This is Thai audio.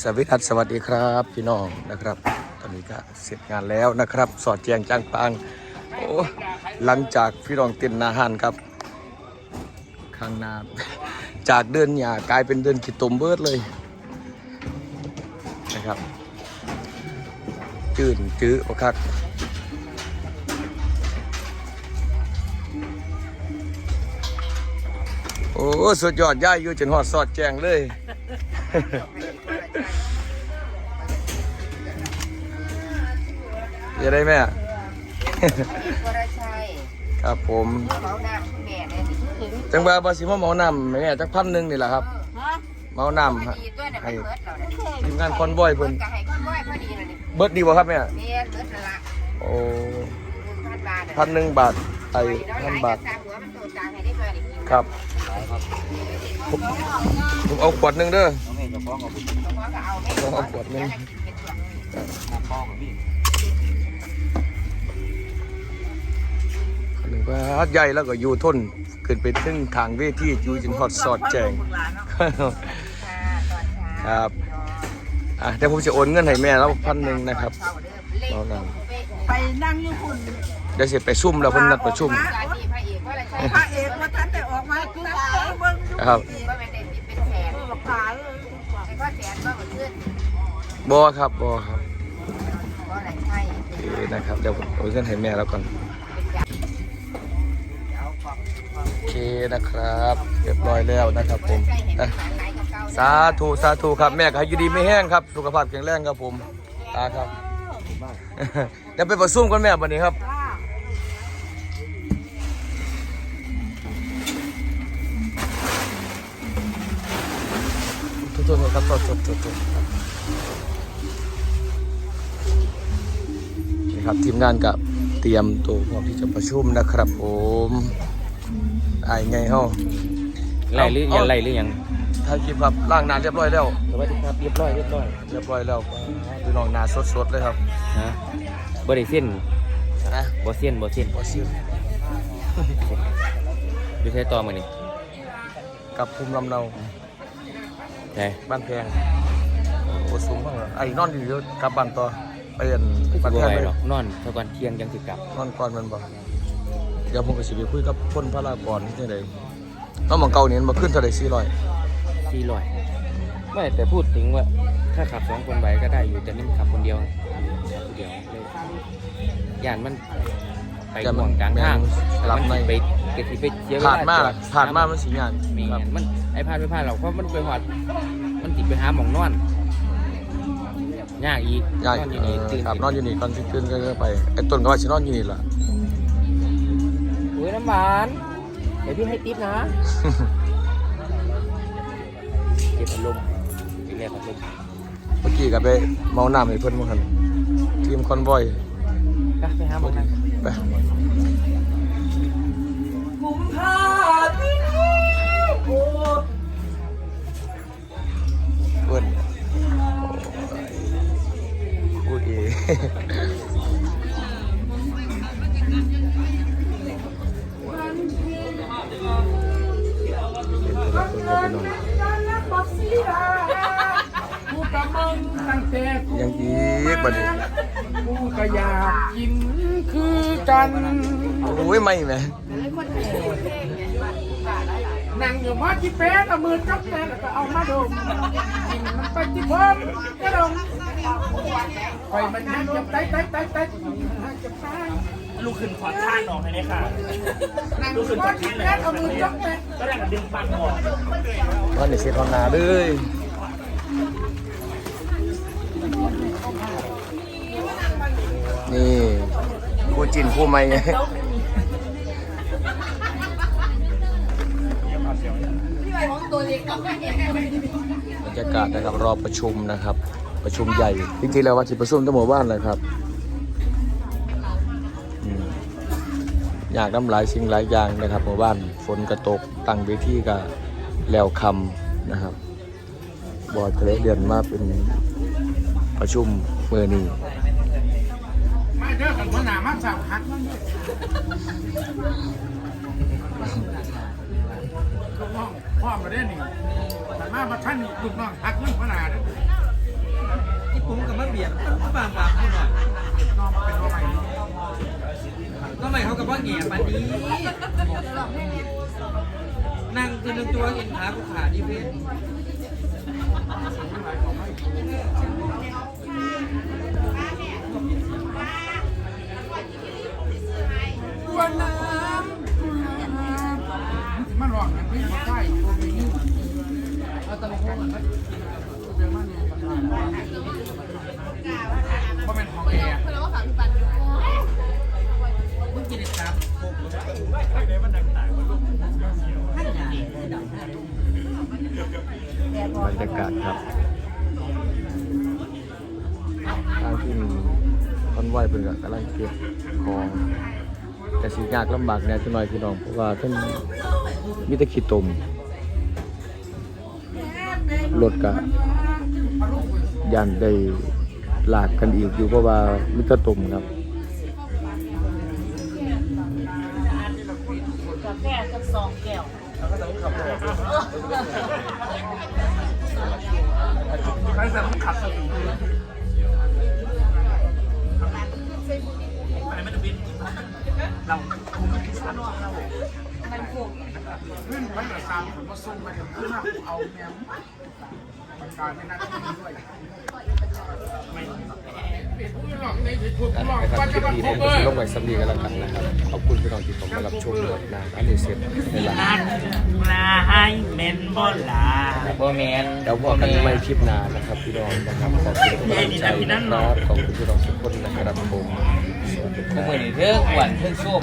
สวัสดีครับสวัสดีครับ พี่น้องนะครับ ตอนนี้ก็เสร็จงานแล้วนะครับ สอดแจงจ้างปางโอ้หลังจากพี่น้องเต้นนาหานครับ ข้างหน้าจากเดินหยากลายเป็นเดินขีดตมเบิดเลยนะครับ จืดจื้อประคักโอ้ สุดยอดย่ายอยู่จนหอดสอดแจงเลย จะได้ไหมอะวรชัยครับผมเมาหน้าแม่เนี่ยนี่ถึงจังว่าบาสิมาเมาน้ำแม่จักพันหนึ่งนี่แหละครับฮะเมาน้ำฮะดีตัวเนี่ยมันเบิดเราเนี่ยทีมงานคอนบอยเพิ่นก็ให้คนบ่อยพอดีเลยนี่เบิดดีบ่ครับแม่เมียเบิดละละโอ้พันบาทพันหนึ่งบาทไอ้พัพันนบาบาททสามหัวมันโตจางให้ได้มาดิกินครับผมผมเอาขวดหนึ่งเด้อเพราะว่าก็เอาแม่เอาขวดหนึ่งหนึ่ง ว่าใหญ่แล้วก็อยู่ทนขึ้นไปถึงทางเวทีอยู่จนฮอดสอดแจงค่ะตอนเช้าครับอะเดี๋ยวผมจะโอนเงินให้แม่แล้วพันหนึ่งนะครับเอาเด้อไปนั่งอยู่คุณเดี๋ยวสิไปซุ่มแล้วเพิ่นนัดประชุมสามีพระเอกว่าอะไรใช่พระเอกว่าท่านได้ออกมาคือเบิ้งอยู่ครับว่าเป็นเด็กเป็นแสนกับขายไอ้ก็แสนว่ามันขึ้นบอครับบอครับว่าอะไรใช่โอเคนะครับเดี๋ยวผมโอนเงินให้แม่แล้วก่อน โอเคนะครับ เรียบร้อยแล้วนะครับผมใช่เห็นอะสารไหลกับเก่าสาธุสาธุครับแม่ก็ให้อยู่ดีไม่แห้งครับ สุขภาพแข็งแรงครับผมตาครับเดี๋ยวไปประชุมกันแม่วันนี้ครับโทษโทษโทษครับโทษโทษโทษโทษครับนี่ครับทีมงานกับเตรียมตัวพร้อมที่จะประชุมนะครับผม ไอ้ไงเฮาไล่หรือยังไล่หรือยังถ่ายคลิปครับล่างนานเรียบร้อยแล้ว สวัสดีครับเรียบร้อยเรียบร้อยเรียบร้อยแล้วพี่น้องหนาสดๆเลยครับฮะบริเส้นนะบ่เส้นบ่เส้นบอสซิลอยู่ใช้ต่อมานี่กับภูมิลำเนาใช่บ้านแพงโอ้สูงมากเลยไอ้นอนอยู่เดี๋ยวกลับบ้านต่อไปเรียนก็บ้านสิแพบ่งไหวเลยหรอกนอนเท่ากันเที่ยงยังสิกลับนอนก่อนมันบ่ เดี๋ยวผมก็สิไปคุยกับคนพระรากรที่ไหนน้องหมองเก่านี่มันมาขึ้นเท่าไหร่สี่ร้อยสี่ร้อยไม่แต่พูดถึงว่า ถ้าขับสองคนไหวก็ได้อยู่แต่นี่มันขับคนเดียวขับคนเดียวเลยย่านมันไปห่วงกลางทางรับในมันสิไปเกิดสิไปเสียเวลาผ่านมาจอล่ะดผ่านมามันสีงานมีครับมันไอ้พลาดไม่พลาดหรอกเพราะมันไปหอดมันติดไปหาหมองนอนยากอีกยากนอนอยู่นี่ตื่นครับขึ้นอนอยู่นี่ก่อนสิขึ้นก็ไปไอ้ต้นก็ว่าสินอนอยู่นี่ล่ะโอ้ยน้ำหวาน เดี๋ยวพี่ให้ติ๊บนะเก็บพัดลมเก็บแรกพัดลมเมื่อกี้ก็ไปเมาน้ำให้เพิ่นมื้อหั่นทีมคอนบอยไปไปหาหมองนั่งไปกุมภาที่โอ้เพิ่นพูดเอง บักซีดากูกะมึงตั้งแต่ยังอีกบัดนี้กูก็อยากกินคือกันโอ้ยไม่แหมนั่งอยู่มาที่แป๊ะกับมือจับแป๊ะแล้วก็เอามาดมกินมันไปที่พร้อมก็ดมไปมันนั่งจับไต้ไต้ไต้ไต้จับไต้ ลูกขึ้นขอดท่านออกให้ได้ค่ะนั่งอยู่มาที่แป๊ะเอามือจับแป๊ะก็ได้กับดึงปากออกวันนี้เสียทองนาเลยนี่คู่จินคู่ไม่ไงบรรยากาศนะครับรอประชุมนะครับ ประชุมใหญ่จริงๆแล้วว่าที่ประชุมทั้งหมู่บ้านเลยครับ ยากน้ำหลายสิ่งหลายอย่างนะครับหมู่บ้านฝนกระตกตั้งเวทีกับแล้วคำนะครับบอร์ดก็เลยเดือนมาเป็นประชุมเมื่อนี้มาเด้อกันหัวหน้ามาสาวหักมันเนี่ยลูกน้องพ่อมาได้หนึ่งแต่มามาท่านลูกน้องหักเรื่องหัวหน้าเด้อผมกับมาเบียดมันบางบางพูดหน่อยน้องเป็นว่าไง เนาะก็ไม่เขากับว่าแง่ปันนี้ นั่งคือหนึ่งตัวเอ็นขากูขาดที่เพศตัวน้ำตัวน้ำมันร้องอย่างนี้มาใกล้ตัวนี้เอาตะลงมันไหมตัวเบียร์มันเนี่ยเพราะเป็นของแอ บรรยากาศครับทางที่ต้นไหวเพิ่นก็กำลังเก็บของแต่สิยากลำบากแหน่จังหน่อยพี่น้องเพราะว่าเพิ่นมีแต่ขี้ตมรถก็ย่านได้ลากกันอีกอยู่เพราะว่ามีแต่ตมครับ กาแฟสักสองแก้วใครแต่มันขัดสติเราขึ้นพันกระซังผมมาส่งมาถึงขึ้นมาเอาแมวมันกายเป็นนักที่ด้วยเป็ นผู้หลอกในที่ถูกหลอกนะครับว่าคลิปนี้ก็ร์สิลงไว้สำนีกันแล้วกันนะครับ ขอบคุณพี่น้องที่ผมมารับชมด้วยนะอันนี้เสร็จในหลังลาให้เมนบอลาบ่เมนเดี๋ยวบอกกันไม่คลิปหน้านะครับพี่น้องนะครับขอบคุณทุกกำลังใจนะครับขอบคุณพี่น้องทุกคนนะครับผมสวัสดีครับ มือนี่เทิงหวานเทิงส้ม